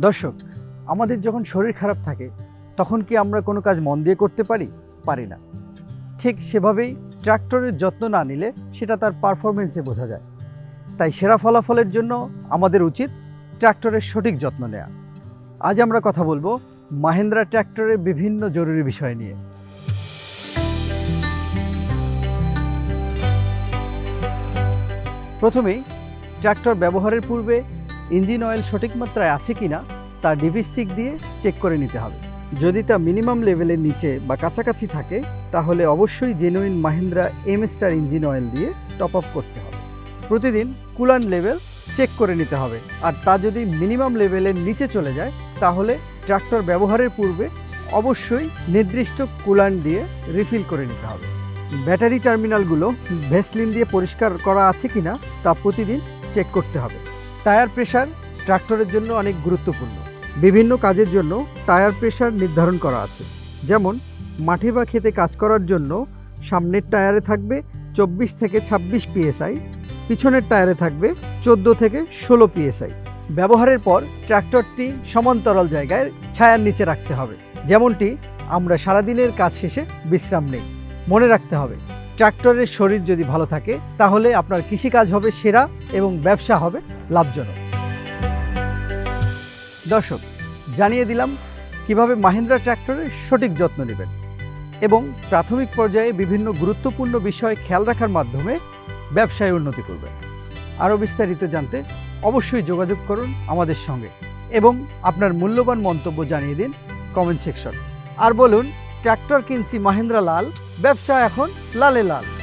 দর্শক, আমাদের যখন শরীর খারাপ থাকে, তখন কি আমরা কোনো কাজ মন দিয়ে করতে পারি? পারি না। ঠিক সেভাবেই ট্র্যাক্টরের যত্ন না নিলে সেটা তার পারফরমেন্সে বোঝা যায়। তাই সেরা ফলাফলের জন্য আমাদের উচিত ট্র্যাক্টরের সঠিক যত্ন নেওয়া আজ আমরা কথা বলব মাহেন্দ্রা ট্র্যাক্টরের বিভিন্ন জরুরি বিষয় নিয়ে। প্রথমেই ট্র্যাক্টর ব্যবহারের পূর্বে ইঞ্জিন অয়েল সঠিক মাত্রায় আছে কি না, তা ডিভিস্টিক দিয়ে চেক করে নিতে হবে। যদি তা মিনিমাম লেভেলের নিচে বা কাছাকাছি থাকে, তাহলে অবশ্যই genuine Mahindra M star engine oil দিয়ে টপ আপ করতে হবে। প্রতিদিন কুলান লেভেল চেক করে নিতে হবে। আর তা যদি মিনিমাম লেভেলের নিচে চলে যায়, তাহলে ট্রাক্টর ব্যবহারের পূর্বে অবশ্যই নির্দিষ্ট কুলান দিয়ে রিফিল করে নিতে হবে। ব্যাটারি টার্মিনালগুলো ভেসলিন দিয়ে পরিষ্কার করা আছে কি না, তা প্রতিদিন চেক করতে হবে। টায়ার প্রেশার ট্রাক্টরের জন্য অনেক গুরুত্বপূর্ণ। বিভিন্ন কাজের জন্য টায়ার প্রেশার নির্ধারণ করা আছে। যেমন, মাঠে বা খেতে কাজ করার জন্য সামনের টায়ারে থাকবে চব্বিশ থেকে ছাব্বিশ পিএসআই, পিছনের টায়ারে থাকবে চোদ্দ থেকে ষোলো পিএসআই। ব্যবহারের পর ট্র্যাক্টরটি সমান্তরাল জায়গায় ছায়ার নিচে রাখতে হবে। যেমনটি, আমরা সারাদিনের কাজ শেষে বিশ্রাম নেই। মনে রাখতে হবে ট্র্যাক্টরের শরীর যদি ভালো থাকে, তাহলে আপনার কৃষিকাজ হবে সেরা এবং ব্যবসা হবে লাভজনক। দর্শক, জানিয়ে দিলাম কীভাবে মাহিন্দ্রা ট্র্যাক্টরের সঠিক যত্ন নেবেন এবং প্রাথমিক পর্যায়ে বিভিন্ন গুরুত্বপূর্ণ বিষয় খেয়াল রাখার মাধ্যমে ব্যবসায় উন্নতি করবেন। আরও বিস্তারিত জানতে অবশ্যই যোগাযোগ করুন আমাদের সঙ্গে এবং আপনার মূল্যবান মন্তব্য জানিয়ে দিন কমেন্ট সেকশন। আর বলুন ট্র্যাক্টর কিনছি মাহেন্দ্রা লাল ব্যবসা এখন লালে লাল।